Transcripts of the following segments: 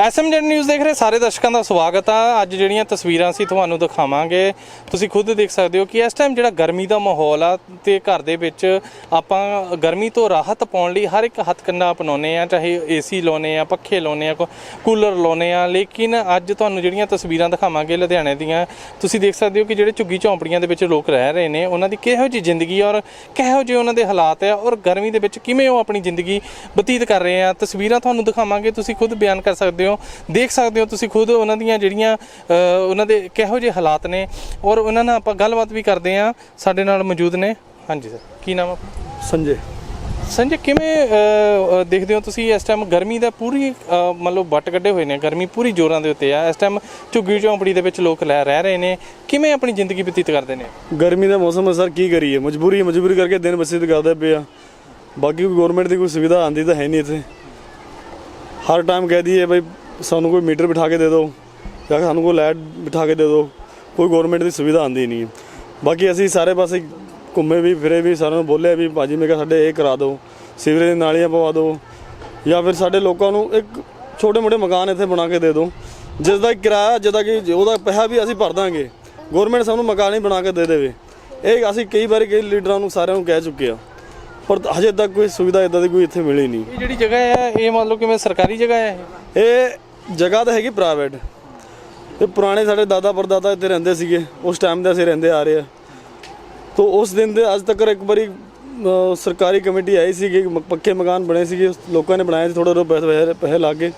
SMZ news ਦੇਖ ਰਹੇ ਸਾਰੇ ਦਰਸ਼ਕਾਂ ਦਾ ਸਵਾਗਤ ਆ। ਅੱਜ ਜਿਹੜੀਆਂ ਤਸਵੀਰਾਂ ਅਸੀਂ ਤੁਹਾਨੂੰ ਦਿਖਾਵਾਂਗੇ, ਤੁਸੀਂ ਖੁਦ ਦੇਖ ਸਕਦੇ ਹੋ ਕਿ ਇਸ ਟਾਈਮ ਜਿਹੜਾ ਗਰਮੀ ਦਾ ਮਾਹੌਲ ਆ ਤੇ ਘਰ ਦੇ ਵਿੱਚ ਆਪਾਂ ਗਰਮੀ ਤੋਂ ਰਾਹਤ ਪਾਉਣ ਲਈ ਹਰ ਇੱਕ ਹੱਥਕੰਡਾ ਅਪਣਾਉਂਦੇ ਆ ਚਾਹੇ ਏਸੀ ਲਾਉਨੇ ਆ ਪੱਖੇ ਲਾਉਨੇ ਆ ਕੋ- ਕੂਲਰ ਲਾਉਨੇ ਆ ਲੇਕਿਨ ਅੱਜ ਤੁਹਾਨੂੰ ਜਿਹੜੀਆਂ ਤਸਵੀਰਾਂ ਦਿਖਾਵਾਂਗੇ ਲੁਧਿਆਣੇ ਦੀਆਂ, ਤੁਸੀਂ ਦੇਖ ਸਕਦੇ ਹੋ ਕਿ ਜਿਹੜੇ ਝੁੱਗੀ ਝੌਂਪੜੀਆਂ ਦੇ ਵਿੱਚ ਲੋਕ ਰਹਿ ਰਹੇ ਨੇ, ਉਹਨਾਂ ਦੀ ਕਿਹੋ ਜਿਹੀ ਜ਼ਿੰਦਗੀ ਔਰ ਕਿਹੋ ਜਿਹੇ ਉਹਨਾਂ ਦੇ ਹਾਲਾਤ ਆ ਔਰ ਗਰਮੀ ਦੇ ਵਿੱਚ ਕਿਵੇਂ ਉਹ ਆਪਣੀ ਜ਼ਿੰਦਗੀ ਬਤੀਤ ਕਰ ਰਹੇ ਆ। ਤਸਵੀਰਾਂ ਤੁਹਾਨੂੰ ਦਿਖਾਵਾਂਗੇ, ਤੁਸੀਂ ਖੁਦ ਬਿਆਨ ਕਰ ਸਕਦੇ ਹੋ। ਦੇਖ ਸਕਦੇ ਹੋ ਤੁਸੀਂ ਖੁਦ ਉਹਨਾਂ ਦੀਆਂ ਜਿਹੜੀਆਂ ਉਹਨਾਂ ਦੇ ਕਿਹੋ ਜਿਹੇ ਹਾਲਾਤ ਨੇ। ਔਰ ਉਹਨਾਂ ਨਾਲ ਆਪਾਂ ਗੱਲਬਾਤ ਵੀ ਕਰਦੇ ਆ ਸਾਡੇ ਨਾਲ ਮੌਜੂਦ ਨੇ। ਹਾਂਜੀ ਸਰ ਕੀ ਨਾਮ ਆ ਸੰਜੇ। ਸੰਜੇ ਕਿਵੇਂ ਦੇਖਦੇ ਹੋ ਤੁਸੀਂ ਇਸ ਟਾਈਮ ਗਰਮੀ ਦਾ ਪੂਰੀ ਲਓ ਵੱਟ ਕੱਢੇ ਹੋਏ ਨੇ। ਗਰਮੀ ਪੂਰੀ ਜ਼ੋਰਾਂ ਦੇ ਉੱਤੇ ਆ। ਇਸ ਟਾਈਮ ਝੁੱਗੀ ਝੌਂਪੜੀ ਦੇ ਵਿੱਚ ਲੋਕ ਲੈ ਰਹਿ ਰਹੇ ਨੇ। ਕਿਵੇਂ ਆਪਣੀ ਜ਼ਿੰਦਗੀ ਬਤੀਤ ਕਰਦੇ ਨੇ? ਗਰਮੀ ਦਾ ਮੌਸਮ ਹੈ ਸਰ ਕੀ ਕਰੀਏ? ਮਜਬੂਰੀ ਹੈ, ਮਜਬੂਰੀ ਕਰਕੇ ਦਿਨ ਬਸੀਤ ਕਰਦੇ ਪਏ ਆ। ਬਾਕੀ ਕੋਈ ਗਵਰਨਮੈਂਟ ਦੀ ਕੋਈ ਸੁਵਿਧਾ ਆਂਦੀ ਤਾਂ ਹੈ ਨਹੀਂ ਇੱਥੇ। ਹਰ ਟਾਈਮ ਕਹਿ ਦਈਏ ਬਈ ਸਾਨੂੰ ਕੋਈ ਮੀਟਰ ਬਿਠਾ ਕੇ ਦੇ ਦਿਓ ਜਾਂ ਸਾਨੂੰ ਕੋਈ ਲਾਈਟ ਬਿਠਾ ਕੇ ਦੇ ਦਿਓ ਕੋਈ ਗਵਰਨਮੈਂਟ ਦੀ ਸੁਵਿਧਾ ਆਂਦੀ ਨਹੀਂ। ਬਾਕੀ ਅਸੀਂ ਸਾਰੇ ਪਾਸੇ ਘੁੰਮੇ ਵੀ ਫਿਰੇ ਵੀ ਸਾਰਿਆਂ ਨੂੰ ਬੋਲਿਆ ਵੀ ਭਾਜੀ ਮੈਂ ਕਿਹਾ ਸਾਡੇ ਇਹ ਕਰਾ ਦਿਓ ਸੀਵਰੇਜ ਦੀਆਂ ਨਾਲੀਆਂ ਪਵਾ ਦਿਓ ਜਾਂ ਫਿਰ ਸਾਡੇ ਲੋਕਾਂ ਨੂੰ ਇੱਕ ਛੋਟੇ ਮੋਟੇ ਮਕਾਨ ਇੱਥੇ ਬਣਾ ਕੇ ਦੇ ਦਿਓ। ਜਿਸ ਦਾ ਕਿਰਾਇਆ ਜਿਹਦਾ ਕਿ ਉਹਦਾ ਪੈਸਾ ਵੀ ਅਸੀਂ ਭਰ ਦਾਂਗੇ। ਗਵਰਨਮੈਂਟ ਸਾਨੂੰ ਮਕਾਨ ਹੀ ਬਣਾ ਕੇ ਦੇ ਦੇਵੇ। ਇਹ ਅਸੀਂ ਕਈ ਵਾਰੀ ਕਈ ਲੀਡਰਾਂ ਨੂੰ ਸਾਰਿਆਂ ਨੂੰ ਕਹਿ ਚੁੱਕੇ ਆ ਪਰ ਹਜੇ ਤੱਕ ਕੋਈ ਸੁਵਿਧਾ ਇਦਾਂ ਦੀ ਕੋਈ ਇੱਥੇ ਮਿਲੀ ਨਹੀਂ। ਇਹ ਜਿਹੜੀ ਜਗ੍ਹਾ ਹੈ ਇਹ ਮੰਨ ਲਓ ਕਿਵੇਂ ਸਰਕਾਰੀ ਜਗ੍ਹਾ ਹੈ ਇਹ ਜਗ੍ਹਾ ਤਾਂ ਹੈਗੀ ਪ੍ਰਾਈਵੇਟ ਇਹ ਪੁਰਾਣੇ ਸਾਡੇ ਦਾਦਾ ਪਰਦਾਦਾ ਇੱਥੇ ਰਹਿੰਦੇ ਸੀਗੇ ਉਸ ਟਾਈਮ ਦੇ ਅਸੀਂ ਰਹਿੰਦੇ ਆ ਰਹੇ ਆ। ਤੋਂ ਉਸ ਦਿਨ ਦੇ ਅੱਜ ਤੱਕ ਇੱਕ ਵਾਰੀ ਅਹ, ਸਰਕਾਰੀ ਕਮੇਟੀ ਆਈ ਸੀਗੀ ਕਿ ਮ- ਪੱਕੇ ਮਕਾਨ ਬਣੇ ਸੀਗੇ ਲੋਕਾਂ ਨੇ ਬਣਾਏ ਸੀ ਥੋੜੇ ਥੋੜੇ ਪੈਸੇ ਪੈਸੇ- ਪੈਸੇ ਲਾ ਕੇ।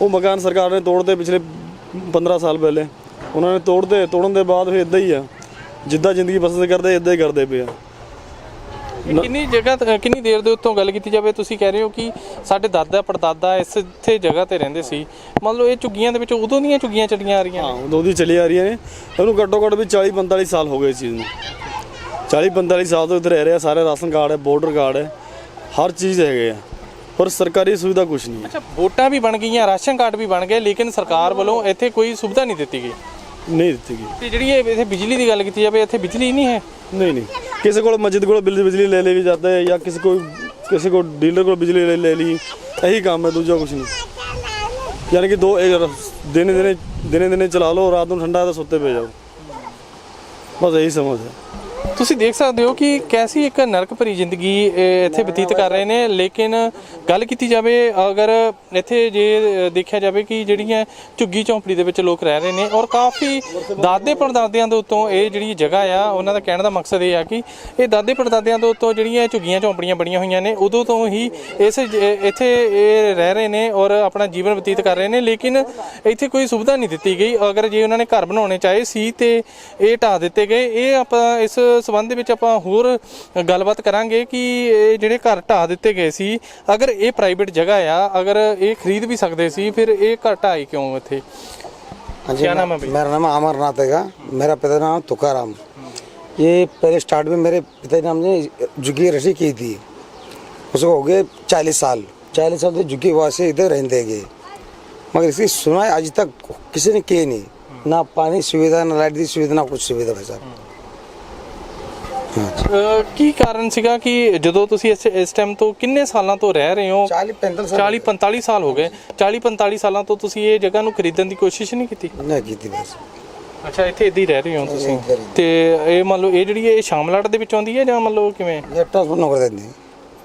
ਉਹ ਮਕਾਨ ਸਰਕਾਰ ਨੇ ਤੋੜਦੇ ਪਿਛਲੇ 15 ਸਾਲ ਪਹਿਲੇ। ਉਹਨਾਂ ਨੇ ਤੋੜਦੇ ਤੋੜਨ ਦੇ ਬਾਅਦ ਫਿਰ ਇਦਾਂ ਹੀ ਆ। ਜਿੱਦਾਂ ਜ਼ਿੰਦਗੀ ਪਸੰਦ ਕਰਦੇ ਇਦਾਂ ਹੀ ਕਰਦੇ ਪਏ ਆ। ਕਿੰਨੀ ਜਗ੍ਹਾ ਤੇ- ਕਿੰਨੀ ਦੇਰ ਦੇ ਉੱਤੋਂ ਗੱਲ ਕੀਤੀ ਜਾਵੇ? ਤੁਸੀਂ ਕਹਿ ਰਹੇ ਹੋ ਕਿ ਸਾਡੇ ਦਾਦਾ ਪੜਦਾਦਾ ਇਸ ਇੱਥੇ ਜਗ੍ਹਾ ਤੇ ਰਹਿੰਦੇ ਸੀ। ਮੰਨ ਲਓ ਇਹ ਝੁੱਗੀਆਂ ਦੇ ਵਿੱਚ ਉਦੋਂ ਦੀਆਂ ਝੁੱਗੀਆਂ ਚੱਲੀਆਂ ਆ ਰਹੀਆਂ ਹਾਂ ਉਦੋਂ ਦੀ ਚਲੀ ਆ ਰਹੀਆਂ ਨੇ। ਇਹਨੂੰ ਘੱਟੋ ਘੱਟ ਵੀ 40 45 ਸਾਲ ਹੋ ਗਏ ਇਸ ਚੀਜ਼ ਨੂੰ। 40 45 ਸਾਲ ਤੋਂ ਇੱਥੇ ਰਹਿ ਰਹੇ ਸਾਰੇ ਰਾਸ਼ਨ ਕਾਰਡ ਹੈ ਵੋਟਰ ਕਾਰਡ ਹੈ ਹਰ ਚੀਜ਼ ਹੈਗੇ ਆ। ਪਰ ਸਰਕਾਰੀ ਸੁਵਿਧਾ ਕੁਝ ਨਹੀਂ ਹੈ। ਅੱਛਾ ਵੋਟਾਂ ਵੀ ਬਣ ਗਈਆਂ ਰਾਸ਼ਨ ਕਾਰਡ ਵੀ ਬਣ ਗਏ ਲੇਕਿਨ ਸਰਕਾਰ ਵੱਲੋਂ ਇੱਥੇ ਕੋਈ ਸੁਵਿਧਾ ਨਹੀਂ ਦਿੱਤੀ ਗਈ। ਨਹੀਂ ਦਿੱਤੀ ਗਈ। ਤੇ ਜਿਹੜੀ ਇਹ ਇੱਥੇ ਬਿਜਲੀ ਦੀ ਗੱਲ ਕੀਤੀ ਜਾਵੇ ਇੱਥੇ ਬਿਜਲੀ ਨਹੀਂ ਹੈ? ਨਹੀਂ ਨਹੀਂ। ਕਿਸੇ ਕੋਲ ਮਸਜਿਦ ਕੋਲ ਬਿਜਲੀ ਬਿਜਲੀ ਲੈ ਲਈ ਵੀ ਜਾਂਦਾ ਹੈ ਜਾਂ ਕਿਸੇ ਕੋਲ ਕਿਸੇ ਕੋਲ ਡੀਲਰ ਕੋਲ ਬਿਜਲੀ ਲੈ ਲੈ ਲਈ, ਇਹੀ ਕੰਮ ਹੈ, ਦੂਜਾ ਕੁਝ ਨਹੀਂ। ਯਾਨੀ ਕਿ ਦੋ ਇਹ ਦਿਨੇ ਦਿਨੇ ਦਿਨੇ ਦਿਨੇ ਚਲਾ ਲਓ, ਰਾਤ ਨੂੰ ਠੰਡਾ ਤਾਂ ਸੁੱਤੇ ਪਏ ਜਾਓ। ਬਸ ਇਹੀ ਸਮਝ ਹੈ। ਤੁਸੀਂ ਦੇਖ ਸਕਦੇ ਹੋ ਕਿ ਕੈਸੀ ਇੱਕ ਨਰਕ ਭਰੀ ਜ਼ਿੰਦਗੀ ਇਹ ਇੱਥੇ ਬਤੀਤ ਕਰ ਰਹੇ ਨੇ। ਲੇਕਿਨ ਗੱਲ ਕੀਤੀ ਜਾਵੇ, ਅਗਰ ਇੱਥੇ ਜੇ ਦੇਖਿਆ ਜਾਵੇ ਕਿ ਜਿਹੜੀਆਂ ਝੁੱਗੀ ਝੌਂਪੜੀ ਦੇ ਵਿੱਚ ਲੋਕ ਰਹਿ ਰਹੇ ਨੇ ਔਰ ਕਾਫੀ ਦਾਦੇ ਪੜਦਾਦਿਆਂ ਦੇ ਉੱਤੋਂ ਇਹ ਜਿਹੜੀ ਜਗ੍ਹਾ ਆ, ਉਹਨਾਂ ਦਾ ਕਹਿਣ ਦਾ ਮਕਸਦ ਇਹ ਆ ਕਿ ਇਹ ਦਾਦੇ ਪੜਦਾਦਿਆਂ ਦੇ ਉੱਤੋਂ ਜਿਹੜੀਆਂ ਝੁੱਗੀਆਂ ਝੌਂਪੜੀਆਂ ਬਣੀਆਂ ਹੋਈਆਂ ਨੇ, ਉਦੋਂ ਤੋਂ ਹੀ ਇਸ ਜ- ਇੱਥੇ ਇਹ ਰਹਿ ਰਹੇ ਨੇ ਔਰ ਆਪਣਾ ਜੀਵਨ ਬਤੀਤ ਕਰ ਰਹੇ ਨੇ। ਲੇਕਿਨ ਇੱਥੇ ਕੋਈ ਸੁਵਿਧਾ ਨਹੀਂ ਦਿੱਤੀ ਗਈ। ਅਗਰ ਜੇ ਉਹਨਾਂ ਨੇ ਘਰ ਬਣਾਉਣੇ ਚਾਹੇ ਸੀ ਤੇ ਇਹ ਢਾਹ ਦਿੱਤੇ ਗਏ। ਇਹ ਆਪਾਂ ਇਸ ਸਬੰਧ ਦੇ ਵਿੱਚ ਆਪਾਂ ਹੋਰ ਗੱਲਬਾਤ ਕਰਾਂਗੇ ਕਿ ਇਹ ਜਿਹੜੇ ਘਰ ਢਾਹ ਦਿੱਤੇ ਗਏ ਸੀ ਅਗਰ ਇਹ ਪ੍ਰਾਈਵੇਟ ਜਗ੍ਹਾ ਆ ਅਗਰ ਇਹ ਖਰੀਦ ਵੀ ਸਕਦੇ ਸੀ ਫਿਰ ਇਹ ਘਰ ਢਾਈ ਕਿਉਂ ਇੱਥੇ हाँ जी क्या नाम है मैं- भैया? मेरा नाम अमरनाथ है मेरा पिता का नाम तुकाराम ये पहले स्टार्ट में मेरे पिता नाम ने झुग्गी रसी की थी उसको हो गए चालीस साल चालीस साल से झुग्गी वहाँ से इधर रहते गए मगर इसकी सुनाई आज तक किसी ने की नहीं ना पानी सुविधा ना लाइट की सुविधा ना कुछ सुविधा भाई साहब ਅਹ ਕੀ ਕਾਰਨ ਸੀਗਾ ਕਿ ਜਦੋਂ ਤੁਸੀਂ ਇਸ ਇਸ ਟਾਈਮ ਤੋਂ ਕਿੰਨੇ ਸਾਲਾਂ ਤੋਂ ਰਹਿ ਰਹੇ ਹੋ? 40 45 ਸਾਲ। 40 45 ਸਾਲ ਹੋ ਗਏ। 40 45 ਸਾਲਾਂ ਤੋਂ ਤੁਸੀਂ ਇਹ ਜਗ੍ਹਾ ਨੂੰ ਖਰੀਦਣ ਦੀ ਕੋਸ਼ਿਸ਼ ਨਹੀਂ ਕੀਤੀ? ਨਾ ਕੀਤੀ ਬਸ। ਅੱਛਾ ਇੱਥੇ ਇੱਦੀ ਰਹਿ ਰਹੇ ਹੋ ਤੁਸੀਂ। ਇੱਦਾਂ ਹੀ। ਤੇ ਇਹ ਮੰਨ ਲਓ ਇਹ ਜਿਹੜੀ ਇਹ ਸ਼ਾਮਲਾਟ ਦੇ ਵਿੱਚ ਆਉਂਦੀ ਹੈ ਜਾਂ ਮੰਨ ਲਓ ਕਿਵੇਂ? ਇਹ ਟਰਾਂਸਪੋਰਟ ਨਗਰ ਦੇ ਨੇ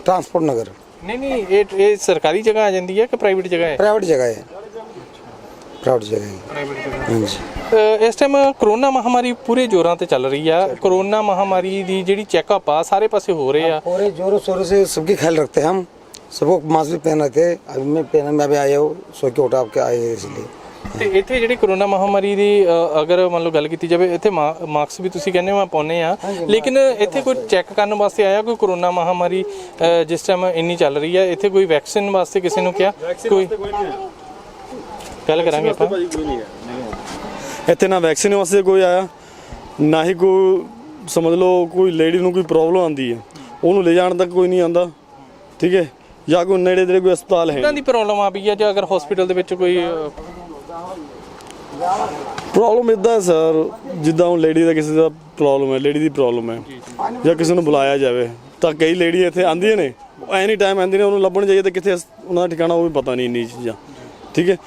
ਟਰਾਂਸਪੋਰਟ ਨਗਰ। ਨਹੀਂ ਨਹੀਂ ਇਹ ਇਹ ਸਰਕਾਰੀ ਜਗ੍ਹਾ ਆ ਜਾਂਦੀ ਹੈ ਕਿ ਪ੍ਰਾਈਵੇਟ ਜਗ੍ਹਾ ਹੈ? ਪ੍ਰਾਈਵੇਟ ਜਗ੍ਹਾ ਹੈ। प्राइवेट जगह है ਪ੍ਰਾਈਵੇਟ ਜਗ੍ਹਾ हाँ जी ਅ, ਇਸ ਟਾਈਮ ਕਰੋਨਾ ਮਹਾਮਾਰੀ ਪੂਰੇ ਜ਼ੋਰਾਂ ਤੇ ਚੱਲ ਰਹੀ ਆ ਕਰੋਨਾ ਮਹਾਮਾਰੀ ਦੀ ਜਿਹੜੀ ਚੈੱਕਅਪ ਆ ਸਾਰੇ ਪਾਸੇ ਹੋ ਰਹੇ ਆ पूरे जोरों शोरों से सबकी ख्याल रखते हैं हम सबको मास्क भी पहन रहे थे अभी मैं पहना मैं अभी आया हूँ सो के उठा के आए हैं इसलिए ਤੇ ਇੱਥੇ ਜਿਹੜੀ ਕਰੋਨਾ ਮਹਾਮਾਰੀ ਦੀ ਅ, ਅਗਰ ਮੰਨ ਲਓ ਗੱਲ ਕੀਤੀ ਜਾਵੇ ਇੱਥੇ ਮਾ- ਮਾਸਕ ਵੀ ਤੁਸੀਂ ਕਹਿੰਦੇ ਹੋ ਆ ਪਾਉਨੇ ਆ ਲੇਕਿਨ ਇੱਥੇ ਕੋਈ ਚੈੱਕ ਕਰਨ ਵਾਸਤੇ ਆਇਆ ਕੋਈ ਕਰੋਨਾ ਮਹਾਮਾਰੀ ਅ, ਜਿਸ ਟਾਈਮ ਇੰਨੀ ਚੱਲ ਰਹੀ ਆ ਇੱਥੇ ਕੋਈ ਵੈਕਸੀਨ ਵਾਸਤੇ ਕਿਸੇ ਨੂੰ ਕਿਹਾ ਕੋਈ ਗੱਲ ਕਰਾਂਗੇ ਆਪਾਂ। ਇੱਥੇ ਨਾ ਵੈਕਸੀਨ ਵਾਸਤੇ ਕੋਈ ਆਇਆ ਨਾ ਹੀ ਕੋਈ ਸਮਝ ਲਓ ਕੋਈ ਲੇਡੀ ਨੂੰ ਕੋਈ ਪ੍ਰੋਬਲਮ ਆਂਦੀ ਹੈ। ਉਹਨੂੰ ਲੈ ਜਾਣ ਤੱਕ ਕੋਈ ਨਹੀਂ ਆਂਦਾ ਠੀਕ ਹੈ? ਜਾਂ ਕੋਈ ਨੇੜੇ ਦੇ ਕੋਈ ਹਸਪਤਾਲ ਹੈ ਕਿੰਨਾਂ ਦੀ ਪ੍ਰੋਬਲਮ ਆ ਵੀ ਆ ਜੇ ਅਗਰ ਹਸਪੀਟਲ ਦੇ ਵਿੱਚ ਕੋਈ ਪ੍ਰੋਬਲਮ ਇਦਾਂ ਸਰ ਜਿੱਦਾਂ ਉਹ ਲੇਡੀ ਦਾ ਕਿਸੇ ਦਾ ਪ੍ਰੋਬਲਮ ਹੈ ਲੇਡੀ ਦੀ ਪ੍ਰੋਬਲਮ ਹੈ ਜਾਂ ਕਿਸੇ ਨੂੰ ਬੁਲਾਇਆ ਜਾਵੇ ਤਾਂ ਕਈ ਲੇਡੀ ਇੱਥੇ ਆਂਦੀਆਂ ਨੇ ਐਨੀ ਟਾਈਮ ਆਂਦੀਆਂ ਨੇ ਉਹਨੂੰ ਲੱਭਣ ਜਾਈਏ ਤਾਂ ਕਿੱਥੇ ਉਹਨਾਂ ਦਾ ਠਿਕਾਣਾ ਉਹ ਵੀ ਪਤਾ ਨਹੀਂ ਇੰਨੀ ਚੀਜ਼ਾਂ ਠੀਕ ਹੈ?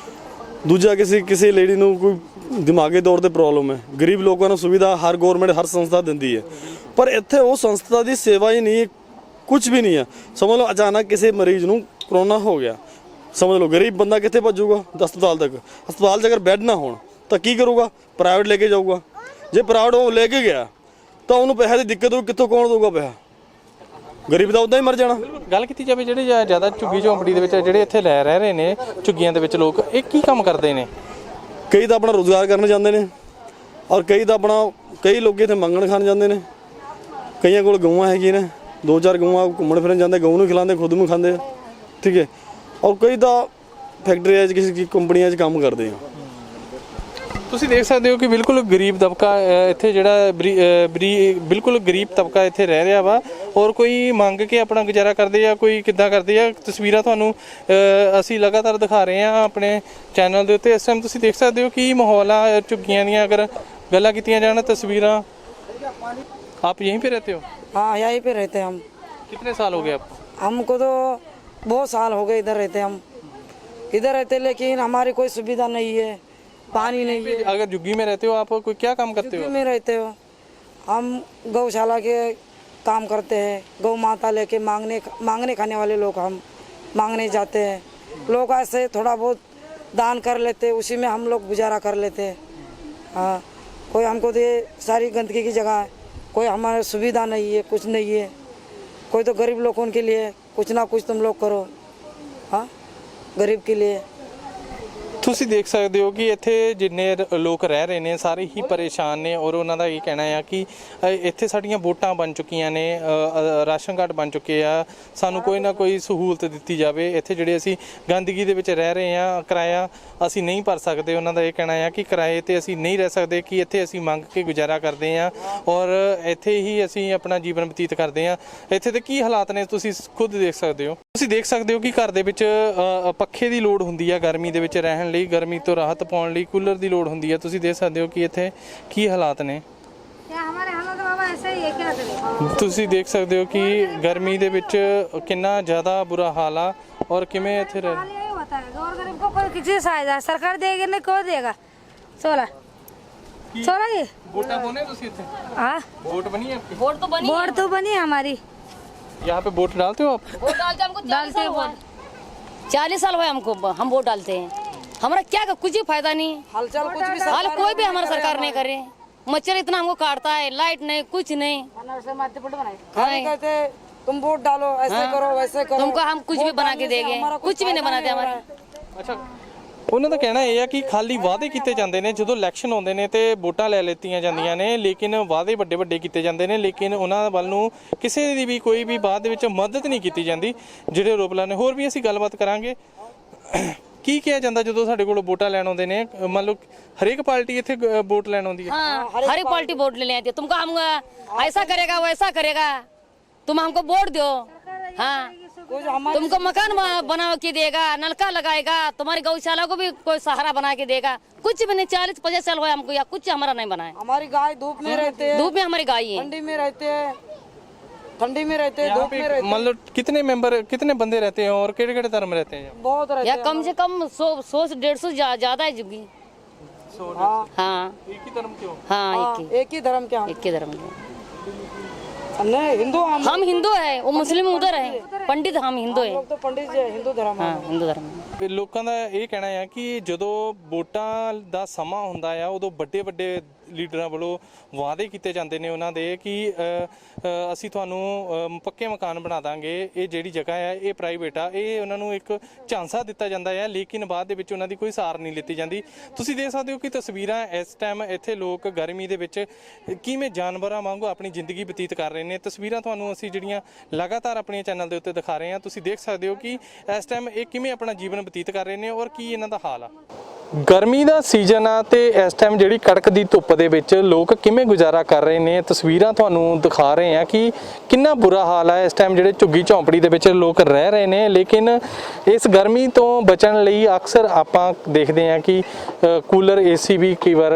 ਦੂਜਾ ਕਿਸੇ ਕਿਸੇ ਲੇਡੀ ਨੂੰ ਕੋਈ ਦਿਮਾਗੀ ਤੌਰ ਤੇ ਪ੍ਰੋਬਲਮ ਹੈ। ਗਰੀਬ ਲੋਕਾਂ ਨੂੰ ਸੁਵਿਧਾ ਹਰ ਗਵਰਨਮੈਂਟ ਹਰ ਸੰਸਥਾ ਦਿੰਦੀ ਹੈ। ਪਰ ਇੱਥੇ ਉਹ ਸੰਸਥਾ ਦੀ ਸੇਵਾ ਹੀ ਨਹੀਂ, ਕੁਝ ਵੀ ਨਹੀਂ ਹੈ। ਸਮਝ ਲਓ, ਅਚਾਨਕ ਕਿਸੇ ਮਰੀਜ਼ ਨੂੰ ਕਰੋਨਾ ਹੋ ਗਿਆ। ਸਮਝ ਲਓ, ਗਰੀਬ ਬੰਦਾ ਕਿੱਥੇ ਭੱਜੂਗਾ? ਹਸਪਤਾਲ ਤੱਕ। ਹਸਪਤਾਲ 'ਚ ਅਗਰ ਬੈੱਡ ਨਾ ਹੋਣ, ਤਾਂ ਕੀ ਕਰੂਗਾ? ਪ੍ਰਾਈਵੇਟ ਲੈ ਕੇ ਜਾਊਗਾ। ਜੇ ਪ੍ਰਾਈਵੇਟ ਉਹ ਲੈ ਕੇ ਗਿਆ, ਤਾਂ ਉਹਨੂੰ ਪੈਸੇ ਦੀ ਦਿੱਕਤ ਹੋ ਕਿੱਥੋਂ ਕੌਣ ਦਊਗਾ ਪੈਸਾ? ਗਰੀਬ ਤਾਂ ਉਦਾਂ ਹੀ ਮਰ ਜਾਣਾ। ਗੱਲ ਕੀਤੀ ਜਾਵੇ ਜਿਹੜੇ ਜ਼ਿਆ- ਜ਼ਿਆਦਾ ਝੁੱਗੀ ਝੌਂਪੜੀ ਦੇ ਵਿੱਚ ਜਿਹੜੇ ਇੱਥੇ ਲੈ ਰਹਿ ਰਹੇ ਨੇ ਝੁੱਗੀਆਂ ਦੇ ਵਿੱਚ ਲੋਕ ਇਹ ਕੀ ਕੰਮ ਕਰਦੇ ਨੇ? ਕਈ ਤਾਂ ਆਪਣਾ ਰੋਜ਼ਗਾਰ ਕਰਨ ਜਾਂਦੇ ਨੇ ਔਰ ਕਈ ਤਾਂ ਆਪਣਾ ਕਈ ਲੋਕ ਇੱਥੇ ਮੰਗਣ ਖਾਣ ਜਾਂਦੇ ਨੇ। ਕਈਆਂ ਕੋਲ ਗਊਆਂ ਹੈਗੀਆਂ ਨੇ ਦੋ ਚਾਰ ਗਊਆਂ ਘੁੰਮਣ ਫਿਰਨ ਜਾਂਦੇ ਗਊ ਨੂੰ ਖਿਲਾਉਂਦੇ ਖੁਦ ਨੂੰ ਖਾਂਦੇ ਆ। ਠੀਕ ਹੈ। ਔਰ ਕਈ ਤਾਂ ਫੈਕਟਰੀਆਂ 'ਚ ਕਿਸੇ ਕੰਪਨੀਆਂ 'ਚ ਕੰਮ ਕਰਦੇ ਆ। ਤੁਸੀਂ ਦੇਖ ਸਕਦੇ ਹੋ ਕਿ ਬਿਲਕੁਲ ਗਰੀਬ ਤਬਕਾ ਅ, ਇੱਥੇ ਜਿਹੜਾ ਬਰੀ- ਅ, ਬਰੀ- ਬਿਲਕੁਲ ਗਰੀਬ ਤਬਕਾ ਇੱਥੇ ਰਹਿ ਰਿਹਾ ਵਾ। ਔਰ ਕੋਈ ਮੰਗ ਕੇ ਆਪਣਾ ਗੁਜ਼ਾਰਾ ਕਰਦੇ ਆ ਕੋਈ ਕਿੱਦਾਂ ਕਰਦੇ ਆ ਤਸਵੀਰਾਂ ਤੁਹਾਨੂੰ ਅ, ਅਸੀਂ ਲਗਾਤਾਰ ਦਿਖਾ ਰਹੇ ਆ ਆਪਣੇ ਚੈਨਲ ਦੇ ਉੱਤੇ ਇਸ ਟਾਈਮ ਤੁਸੀਂ ਦੇਖ ਸਕਦੇ ਹੋ ਕਿ ਮਾਹੌਲ ਆ ਝੁੱਗੀਆਂ ਦੀਆਂ ਅਗਰ ਗੱਲਾਂ ਕੀਤੀਆਂ ਜਾਣ ਤਸਵੀਰਾਂ आप यहीं पे रहते हो हाँ यहीं पे रहते हैं हम कितने साल हो गए आपको हमको तो बहुत साल हो गए इधर रहते हम इधर रहते लेकिन हमारी कोई सुविधा नहीं है पानी नहीं है अगर झुग्गी में रहते हो आप कोई क्या काम करते हो झुग्गी में रहते हो हम गौशाला के काम करते हैं। गौ माता लेके मांगने मांगने खाने वाले लोग हम, मांगने जाते हैं। लोग ऐसे थोड़ा बहुत दान कर लेते, उसी में हम लोग गुजारा कर लेते हैं। हाँ कोई हमको तो ये सारी गंदगी की जगह है। कोई हमारे सुविधा नहीं है, कुछ नहीं है। कोई तो गरीब लोगों के लिए कुछ ना कुछ तुम लोग करो। हाँ गरीब के लिए। ਤੁਸੀਂ ਦੇਖ ਸਕਦੇ ਹੋ ਕਿ ਇੱਥੇ ਜਿੰਨੇ ਲੋਕ ਰਹਿ ਰਹੇ ਨੇ, ਸਾਰੇ ਹੀ ਪਰੇਸ਼ਾਨ ਨੇ ਔਰ ਉਹਨਾਂ ਦਾ ਇਹ ਕਹਿਣਾ ਆ ਕਿ ਇੱਥੇ ਸਾਡੀਆਂ ਵੋਟਾਂ ਬਣ ਚੁੱਕੀਆਂ ਨੇ ਰਾਸ਼ਨ ਕਾਰਡ ਬਣ ਚੁੱਕੇ ਆ। ਸਾਨੂੰ ਕੋਈ ਨਾ ਕੋਈ ਸਹੂਲਤ ਦਿੱਤੀ ਜਾਵੇ। ਇੱਥੇ ਜਿਹੜੇ ਅਸੀਂ ਗੰਦਗੀ ਦੇ ਵਿੱਚ ਰਹਿ ਰਹੇ ਆ, ਕਿਰਾਇਆ ਅਸੀਂ ਨਹੀਂ ਭਰ ਸਕਦੇ। ਉਹਨਾਂ ਦਾ ਇਹ ਕਹਿਣਾ ਆ ਕਿ ਕਿਰਾਏ ਤੇ ਅਸੀਂ ਨਹੀਂ ਰਹਿ ਸਕਦੇ ਕਿ ਇੱਥੇ ਅਸੀਂ ਮੰਗ ਕੇ ਗੁਜ਼ਾਰਾ ਕਰਦੇ ਆ ਔਰ ਇੱਥੇ ਹੀ ਅਸੀਂ ਆਪਣਾ ਜੀਵਨ ਬਤੀਤ ਕਰਦੇ ਆ। ਇੱਥੇ ਦੇ ਕੀ ਹਾਲਾਤ ਨੇ? ਤੁਸੀਂ ਖੁਦ ਦੇਖ ਸਕਦੇ ਹੋ। ਤੁਸੀਂ ਦੇਖ ਸਕਦੇ ਹੋ ਕਿ ਘਰ ਦੇ ਵਿੱਚ ਅ, ਪੱਖੇ ਦੀ ਲੋੜ ਹੁੰਦੀ ਆ ਗਰਮੀ ਦੇ ਵਿੱਚ ਰਹਿਣ ਲਈ ਗਰਮੀ ਤੋਂ ਰਾਹਤ ਪਾਉਣ ਲਈ ਕੂਲਰ ਦੀ ਲੋੜ ਹੁੰਦੀ ਆ ਤੁਸੀਂ ਦੇਖ ਸਕਦੇ ਹੋ ਕਿ ਇੱਥੇ ਕੀ ਹਾਲਾਤ ਨੇ क्या हमारे हालत बाबा ऐसे ही है क्या करें ਤੁਸੀਂ ਦੇਖ ਸਕਦੇ ਹੋ ਕਿ ਗਰਮੀ ਦੇ ਵਿੱਚ ਕਿੰਨਾ ਜ਼ਿਆਦਾ ਬੁਰਾ ਹਾਲ ਆ ਔਰ ਕਿਵੇਂ ਇੱਥੇ ਰਹਿ हाल यही होता है गौर गरीब को कोई किसी सहायता सरकार देगी नहीं कौन देगा सोलह सोलह जी ਵੋਟਾਂ ਪਾਉਣੇ ਤੁਸੀਂ ਇੱਥੇ हाँ ਵੋਟ ਬਣੀ ਹੈ आपकी वोट तो बनी वोट तो बनी है हमारी यहाँ पे वोट डालते हो आप? वोट डालते हमको डालते हैं वोट। चालीस साल हुए हमको हम वोट डालते हैं। हमारा क्या कुछ ही फ़ायदा नहीं। हालचाल कुछ भी हाल कोई भी हमारा सरकार नहीं करे। मच्छर इतना हमको काटता है लाइट नहीं कुछ नहीं। खाली कहते तुम वोट डालो ऐसे करो वैसे करो। तुमको हम कुछ भी बना के देंगे। कुछ भी नहीं बनाते हमारा। है। ਅੱਛਾ ਉਹਨਾਂ ਦਾ ਕਹਿਣਾ ਇਹ ਆ ਕਿ ਖਾਲੀ ਵਾਅਦੇ ਕੀਤੇ ਜਾਂਦੇ ਨੇ ਜਦੋਂ ਇਲੈਕਸ਼ਨ ਆਉਂਦੇ ਨੇ ਤੇ ਵੋਟਾਂ ਲੈ ਲੈਤੀਆਂ ਜਾਂਦੀਆਂ ਨੇ ਲੇਕਿਨ ਵਾਅਦੇ ਵੱਡੇ ਵੱਡੇ ਕੀਤੇ ਜਾਂਦੇ ਨੇ ਲੇਕਿਨ ਉਹਨਾਂ ਵੱਲ ਨੂੰ ਕਿਸੇ ਦੀ ਵੀ ਕੋਈ ਵੀ ਬਾਅਦ ਦੇ ਵਿੱਚ ਮਦਦ ਨਹੀਂ ਕੀਤੀ ਜਾਂਦੀ ਜਿਹੜੇ ਆਰੋਪ ਲਾਉਂਦੇ ਹੋਰ ਵੀ ਅਸੀਂ ਗੱਲਬਾਤ ਕਰਾਂਗੇ ਕੀ ਕਿਹਾ ਜਾਂਦਾ ਜਦੋਂ ਸਾਡੇ ਕੋਲ ਵੋਟਾਂ ਲੈਣ ਆਉਂਦੇ ਨੇ ਅ, ਮੰਨ ਲਓ ਹਰੇਕ ਪਾਰਟੀ ਇੱਥੇ ਅ, ਵੋਟ ਲੈਣ ਆਉਂਦੀ ਹੈ हाँ हर एक पार्टी वोट ले लेती है तुमको हम ऐसा करेगा वैसा करेगा तुम हमको वोट दो हाँ तुमको मकान बना के देगा नलका लगाएगा तुम्हारी गौशाला को भी कोई सहारा बना के देगा। कुछ भी नहीं चालीस पचास साल हुआ हमको या कुछ हमारा नहीं बनाया हमारी गाय धूप में रहते हैं। धूप में हमारी गाय ठंडी में रहते हैं। ठंडी में रहते हैं मतलब कितने मेंबर कितने बंदे रहते हैं और केड़े केड़े धर्म रहते हैं? बहुत रहते या कम से कम सौ सौ से डेढ़ सौ ज़्यादा है जुगी हाँ। हाँ। एक ही धर्म के हाँ? हाँ एक ही धर्म के एक ही धर्म के नहीं हिंदू हम हम हिंदू है वो मुस्लिम उधर है पंडित हम हिंदू है लोग तो पंडित जी हैं, हिंदू धर्म हाँ है हिंदू धर्म है ਵੀ ਲੋਕਾਂ ਦਾ ਇਹ ਕਹਿਣਾ ਆ ਕਿ ਜਦੋਂ ਵੋਟਾਂ ਦਾ ਸਮਾਂ ਹੁੰਦਾ ਆ ਉਦੋਂ ਵੱਡੇ ਵੱਡੇ ਲੀਡਰਾਂ ਵੱਲੋਂ ਵਾਅਦੇ ਕੀਤੇ ਜਾਂਦੇ ਨੇ ਉਹਨਾਂ ਦੇ ਕਿ ਅਸੀਂ ਤੁਹਾਨੂੰ ਪੱਕੇ ਮਕਾਨ ਬਣਾ ਦਾਂਗੇ, ਇਹ ਜਿਹੜੀ ਜਗ੍ਹਾ ਹੈ, ਇਹ ਪ੍ਰਾਈਵੇਟ ਆ, ਇਹ ਉਹਨਾਂ ਨੂੰ ਇੱਕ ਝਾਂਸਾ ਦਿੱਤਾ ਜਾਂਦਾ ਹੈ, ਲੇਕਿਨ ਬਾਅਦ ਦੇ ਵਿੱਚ ਉਹਨਾਂ ਦੀ ਕੋਈ ਸਾਰ ਨਹੀਂ ਲਿੱਤੀ ਜਾਂਦੀ। ਤੁਸੀਂ ਦੇਖ ਸਕਦੇ ਹੋ ਕਿ ਤਸਵੀਰਾਂ ਇਸ ਟਾਈਮ ਇੱਥੇ ਲੋਕ ਗਰਮੀ ਦੇ ਵਿੱਚ ਕਿਵੇਂ ਜਾਨਵਰਾਂ ਵਾਂਗੂ ਆਪਣੀ ਜ਼ਿੰਦਗੀ ਬਤੀਤ ਕਰ ਰਹੇ ਨੇ। ਤਸਵੀਰਾਂ ਤੁਹਾਨੂੰ ਅਸੀਂ ਜਿਹੜੀਆਂ ਲਗਾਤਾਰ ਆਪਣੇ ਚੈਨਲ ਦੇ ਉੱਤੇ ਦਿਖਾ ਰਹੇ ਹਾਂ। ਤੁਸੀਂ ਦੇਖ ਸਕਦੇ ਹੋ ਕਿ ਇਸ ਟਾਈਮ ਇਹ ਕਿਵੇਂ ਆਪਣਾ ਜੀਵਨ ਬਤੀਤ ਕਰ ਰਹੇ ਨੇ ਔਰ ਕੀ ਇਹਨਾਂ ਦਾ ਹਾਲ ਆ। ਗਰਮੀ ਦਾ ਸੀਜ਼ਨ ਆ ਤੇ ਇਸ ਟਾਈਮ ਜਿਹੜੀ ਕੜਕ ਦੀ ਧੁੱਪ ਦੇ ਵਿੱਚ ਲੋਕ ਕਿਵੇਂ ਗੁਜ਼ਾਰਾ ਕਰ ਰਹੇ ਨੇ? ਤਸਵੀਰਾਂ ਤੁਹਾਨੂੰ ਦਿਖਾ ਰਹੇ ਆ ਕਿ ਕਿੰਨਾ ਬੁਰਾ ਹਾਲ ਹੈ ਇਸ ਟਾਈਮ ਜਿਹੜੇ ਝੁੱਗੀ ਝੌਂਪੜੀ ਦੇ ਵਿੱਚ ਲੋਕ ਰਹਿ ਰਹੇ ਨੇ। ਲੇਕਿਨ ਇਸ ਗਰਮੀ ਤੋਂ ਬਚਣ ਲਈ ਅਕਸਰ ਆਪਾਂ ਦੇਖਦੇ ਆ ਕਿ ਅ, ਕੂਲਰ ਏਸੀ ਵੀ ਕਈ ਵਾਰ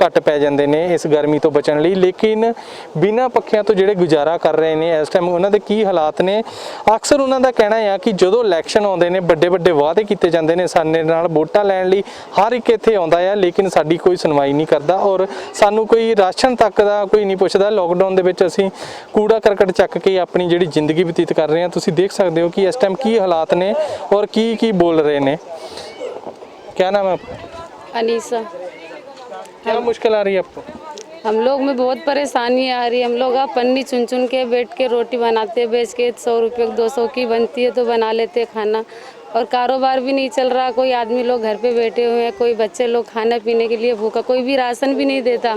ਘੱਟ ਪੈ ਜਾਂਦੇ ਨੇ ਇਸ ਗਰਮੀ ਤੋਂ ਬਚਣ ਲਈ ਲੇਕਿਨ ਬਿਨਾਂ ਪੱਖਿਆਂ ਤੋਂ ਜਿਹੜੇ ਗੁਜ਼ਾਰਾ ਕਰ ਰਹੇ ਨੇ ਇਸ ਟਾਈਮ ਉਹਨਾਂ ਦੇ ਕੀ ਹਾਲਾਤ ਨੇ ਅਕਸਰ ਉਹਨਾਂ ਦਾ ਕਹਿਣਾ ਹੈ ਕਿ ਜਦੋਂ ਇਲੈਕਸ਼ਨ ਆਉਂਦੇ ਨੇ ਵੱਡੇ ਵੱਡੇ ਵਾਅਦੇ ਕੀਤੇ ਜਾਂਦੇ ਨੇ ਸਾਡੇ ਨਾਲ ਵੋਟਾਂ ਲੈਣ ਲਈ ਹਰ ਇੱਕ ਇੱਥੇ ਆਉਂਦਾ ਹੈ ਲੇਕਿਨ ਸਾਡੀ ਕੋਈ ਸੁਣਵਾਈ ਨਹੀਂ ਕਰਦਾ ਔਰ ਸਾਨੂੰ ਕੋਈ ਰਾਸ਼ਨ ਤੱਕ ਦਾ ਕੋਈ ਨਹੀਂ ਪੁੱਛਦਾ ਲੋਕਡਾਊਨ ਦੇ ਵਿੱਚ ਅਸੀਂ ਕੂੜਾ ਕਰਕਟ ਚੱਕ ਕੇ ਆਪਣੀ ਜਿਹੜੀ ਜ਼ਿੰਦਗੀ ਬਤੀਤ ਕਰ ਰਹੇ ਹਾਂ ਤੁਸੀਂ ਦੇਖ ਸਕਦੇ ਹੋ ਕਿ ਇਸ ਟਾਈਮ ਕੀ ਹਾਲਾਤ ਨੇ ਔਰ ਕੀ ਕੀ ਬੋਲ ਰਹੇ ਨੇ क्या नाम है आपका अनीसा क्या मुश्किल आ रही है आपको? हम लोग में बहुत परेशानी आ रही है। हम लोग अब पन्नी चुन चुन के बैठ के रोटी बनाते हैं बेच के सौ रुपये दो सौ की बनती है तो बना लेते हैं खाना। और कारोबार भी नहीं चल रहा। कोई आदमी लोग घर पे बैठे हुए हैं कोई बच्चे लोग खाना पीने के लिए भूखा कोई भी राशन भी नहीं देता।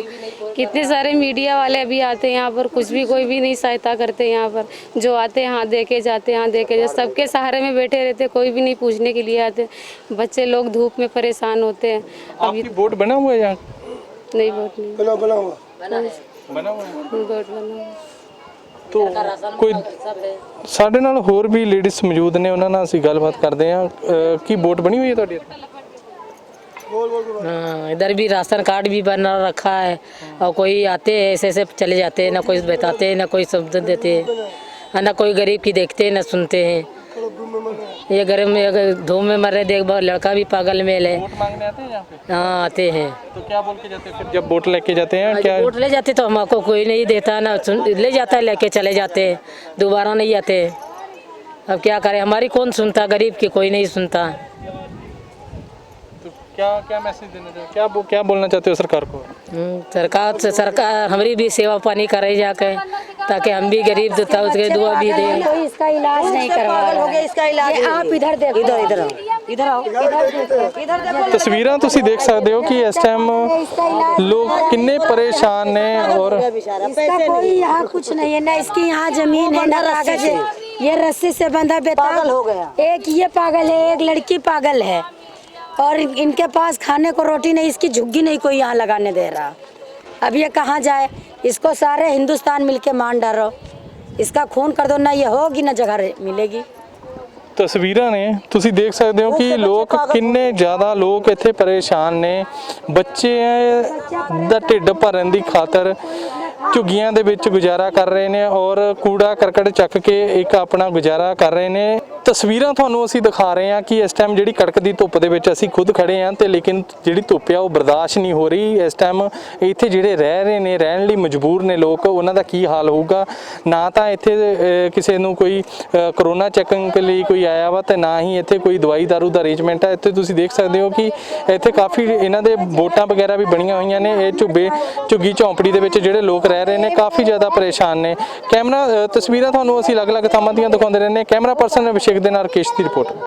कितने सारे मीडिया वाले अभी आते हैं यहाँ पर कुछ भी कोई भी नहीं सहायता करते यहाँ पर। जो आते हैं हाँ दे के जाते हैं हाँ दे के जाते सबके सहारे में बैठे रहते कोई भी नहीं पूछने के लिए आते। बच्चे लोग धूप में परेशान होते हैं। अभी बोर्ड बना हुआ है यहाँ? नहीं वोट नहीं बना हुआ है वोट बना हुआ। ਤੋ ਕੋਈ ਸਾਡੇ ਨਾਲ ਹੋਰ ਵੀ ਲੇਡੀਜ਼ ਮੌਜੂਦ ਨੇ ਉਹਨਾਂ ਨਾਲ ਅਸੀਂ ਗੱਲਬਾਤ ਕਰਦੇ ਹਾਂ ਅਹ ਕੀ ਵੋਟ ਬਣੀ ਹੋਈ ਹੈ ਤੁਹਾਡੀ ਇੱਥੇ? हाँ, इधर भी राशन कार्ड भी बना रखा है और कोई आते हैं ऐसे ऐसे चले जाते हैं ना कोई बताते हैं ना कोई शब्द देते हैं और ना कोई गरीब की देखते हैं ना सुनते हैं ये गर्म में धूप में मर रहे देख बहुत लड़का भी पागल मेल है वोट मांगने आते हैं यहाँ पे? हाँ आते हैं। तो क्या बोल के जाते हैं? फिर जब वोट लेके जाते हैं क्या? वोट ले जाते तो हमको कोई नहीं देता ना सुन ले जाता है लेके चले जाते हैं। दोबारा नहीं आते। अब क्या करें? हमारी कौन सुनता? गरीब की कोई नहीं सुनता। क्या क्या मैसेज देना चाहते हो क्या बो- क्या बोलना चाहते हो सरकार को हम्म, सरकार से सरकार हमारी भी सेवा पानी करे जाके ताकि हम भी गरीब तो था उसके दुआ भी दें कोई इसका इलाज नहीं करवा रहा है इसका इलाज आप इधर देखो इधर इधर इधर आओ इधर देखो इधर देखो ਤਸਵੀਰਾਂ ਤੁਸੀਂ ਦੇਖ ਸਕਦੇ ਹੋ ਕਿ ਇਸ ਟਾਈਮ ਲੋਕ ਕਿੰਨੇ ਪਰੇਸ਼ਾਨ ਨੇ ਔਰ इसका कोई यहाँ कुछ नहीं है ना इसकी यहाँ जमीन है ना कागज है ये रस्सी से बंधा बेटा पागल हो गया एक ये पागल है एक लड़की पागल है और इनके पास खाने को रोटी नहीं इसकी झुग्गी नहीं कोई यहाँ लगाने दे रहा अब ये कहाँ जाए इसको सारे हिंदुस्तान मिलके मान डालो इसका खून कर दो ना ये होगी ना जगह मिलेगी ਤਸਵੀਰਾਂ ਨੇ ਤੁਸੀਂ ਦੇਖ ਸਕਦੇ ਹੋ ਕਿ ਲੋਕ ਕਿੰਨੇ ਜ਼ਿਆਦਾ ਲੋਕ ਇੱਥੇ ਪਰੇਸ਼ਾਨ ਨੇ ਬੱਚੇ ਦਾ ਢਿੱਡ ਭਰਨ ਦੀ ਖਾਤਰ ਝੁੱਗੀਆਂ ਦੇ ਵਿੱਚ ਗੁਜ਼ਾਰਾ ਕਰ ਰਹੇ ਨੇ ਔਰ ਕੂੜਾ ਕਰਕਟ ਚੱਕ ਕੇ ਇੱਕ ਆਪਣਾ ਗੁਜ਼ਾਰਾ ਕਰ ਰਹੇ ਨੇ। ਤਸਵੀਰਾਂ ਤੁਹਾਨੂੰ ਅਸੀਂ ਦਿਖਾ ਰਹੇ ਹਾਂ ਕਿ ਇਸ ਟਾਈਮ ਜਿਹੜੀ ਕੜਕਦੀ ਧੁੱਪ ਦੇ ਵਿੱਚ ਅਸੀਂ ਖੁਦ ਖੜੇ ਹਾਂ ਤੇ ਲੇਕਿਨ ਜਿਹੜੀ ਧੁੱਪ ਆ ਉਹ ਬਰਦਾਸ਼ਤ ਨਹੀਂ ਹੋ ਰਹੀ। ਇਸ ਟਾਈਮ ਇੱਥੇ ਜਿਹੜੇ ਰਹਿ ਰਹੇ ਨੇ, ਰਹਿਣ ਲਈ ਮਜਬੂਰ ਨੇ ਲੋਕ, ਉਹਨਾਂ ਦਾ ਕੀ ਹਾਲ ਹੋਊਗਾ? ਨਾ ਤਾਂ ਇੱਥੇ ਕਿਸੇ ਨੂੰ ਕੋਈ ਕਰੋਨਾ ਚੈਕਿੰਗ ਲਈ ਕੋਈ ਆਇਆ ਵਾ ਤੇ ਨਾ ਹੀ ਇੱਥੇ ਕੋਈ ਦਵਾਈ ਦਾਰੂ ਦਾ ਅਰੇਂਜਮੈਂਟ ਹੈ ਇੱਥੇ ਤੁਸੀਂ ਦੇਖ ਸਕਦੇ ਹੋ ਕਿ ਇੱਥੇ ਕਾਫੀ ਇਹਨਾਂ ਦੇ ਵੋਟਾਂ ਵਗੈਰਾ ਵੀ ਬਣੀਆਂ ਹੋਈਆਂ ਨੇ। ਇਹ ਝੁੱਬੇ, ਝੁੱਗੀ ਝੌਂਪੜੀ ਦੇ ਵਿੱਚ ਜਿਹੜੇ ਲੋਕ ਰਹਿ ਰਹੇ ਨੇ, ਕਾਫੀ ਜ਼ਿਆਦਾ ਪਰੇਸ਼ਾਨ ਨੇ। ਕੈਮਰਾ ਤਸਵੀਰਾਂ ਤੁਹਾਨੂੰ ਅਸੀਂ ਅਲੱਗ-ਅਲੱਗ ਥਾਵਾਂ ਦੀਆਂ ਦਿਖਾਉਂਦੇ ਰਹਿੰਦੇ ਹਾਂ। ਕੈਮਰਾ ਪਰਸਨ ਅਭਿਸ਼ੇਕ ਦੇ ਨਾਲ ਰਕੇਸ਼ ਦੀ ਰਿਪੋਰਟ।